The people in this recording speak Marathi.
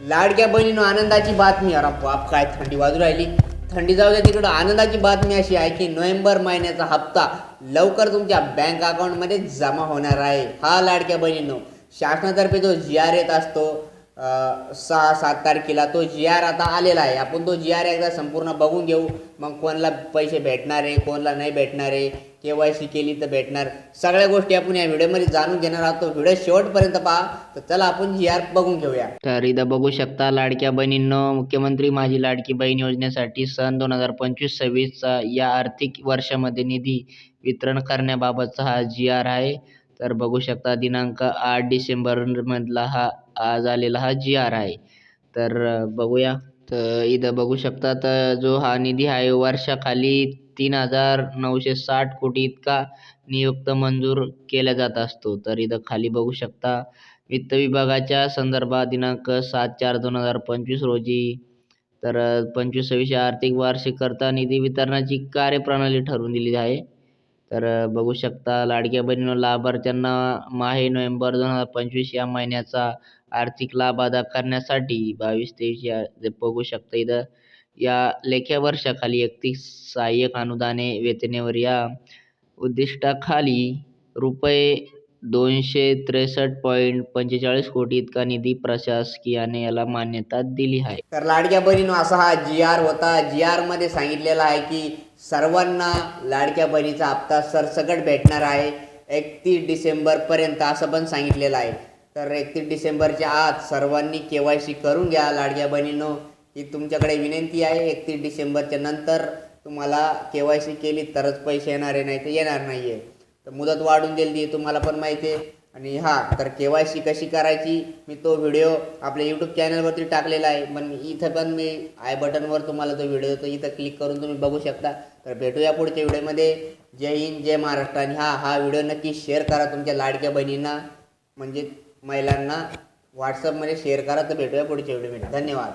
लाडक्या बहिणीनं आनंदाची बातमी. अरे बाप काय थंडी वाजू राहिली. थंडी जाऊ द्या तिकडं. आनंदाची बातमी अशी आहे की नोव्हेंबर महिन्याचा हप्ता लवकर तुमच्या बँक अकाउंटमध्ये जमा होणार आहे. हा लाडक्या बहिणींनो शासनातर्फे जो जी आर येत असतो सहा सात तारखेला तो जी आर आता आलेला आहे. आपण तो जी आर एकदा संपूर्ण बघून घेऊ. मग कोणाला पैसे भेटणार आहे कोणाला नाही भेटणार आहे. के वाय सी केली तर भेटणार. सगळ्या गोष्टी आपण या व्हिडिओमध्ये जाणून घेणार आहोत. व्हिडिओ शेवटपर्यंत पहा. तर चला आपण जी आर बघून घेऊया. तर इथं बघू शकता लाडक्या बहिणींनो मुख्यमंत्री माझी लाडकी बहीण योजनेसाठी सन दोन हजार पंचवीस सव्वीसचा या आर्थिक वर्षामध्ये निधी वितरण करण्याबाबतचा हा जी आर आहे. तर बघू शकता दिनांक आठ डिसेंबर मधला हा आज आलेला हा जी आर आहे. तर बघूया. तर इथं बघू शकता तर जो हा निधी आहे वर्षाखाली तीन हजार नऊशे साठ कोटी इतका नियुक्त मंजूर केला जात असतो. तर इथं खाली बघू शकता वित्त विभागाच्या संदर्भात दिनांक सात चार दोन हजार पंचवीस रोजी तर पंचवीस सव्वीस आर्थिक आर्थिक वार्षिककर्ता निधी वितरणाची कार्यप्रणाली ठरवून दिली आहे. तर बघू शकता लाडक्या बहिणीनं लाभार्थ्यांना माहे नोव्हेंबर दोन हजार पंचवीस या महिन्याचा आर्थिक लाभ अदा करण्यासाठी बावीस तेवीस या बघू शकता इथं या लेख्या वर्षाखाली एकतीस सहाय्यक अनुदाने वेतनेवर या उद्दिष्टाखाली रुपये दोनशे त्रेसष्ट पॉईंट पंचेचाळीस कोटी इतका निधी प्रशासकीयाने याला मान्यता दिली आहे. तर लाडक्या बहिणीनो असा हा जी आर होता. जी आरमध्ये सांगितलेला आहे की सर्वांना लाडक्या बहिणीचा हप्ता सरसकट भेटणार आहे. एकतीस डिसेंबर पर्यंत असं पण सांगितलेलं आहे. तर एकतीस डिसेंबरच्या आत सर्वांनी के वाय सी करून घ्या लाडक्या बहिणीनो. ही तुमच्याकडे विनंती आहे. एकतीस डिसेंबरच्या नंतर तुम्हाला के वाय सी केली तरच पैसे येणार आहे नाही तर येणार नाही आहे तर मुदत वाढून दिली ती तुम्हाला पण माहिती आहे. आणि हां तर के वाय सी कशी करायची मी तो व्हिडिओ आपल्या यूट्यूब चॅनलवरती टाकलेला आहे. पण इथं पण मी आय बटनवर तुम्हाला तो व्हिडिओ तो इथं क्लिक करून तुम्ही बघू शकता. तर भेटूया पुढच्या व्हिडिओमध्ये जय हिंद जय महाराष्ट्र. आणि हा हा व्हिडिओ नक्की शेअर करा तुमच्या लाडक्या बहिणींना म्हणजे महिलांना. व्हॉट्सअपमध्ये शेअर करा तर भेटूया पुढच्या व्हिडिओमध्ये धन्यवाद.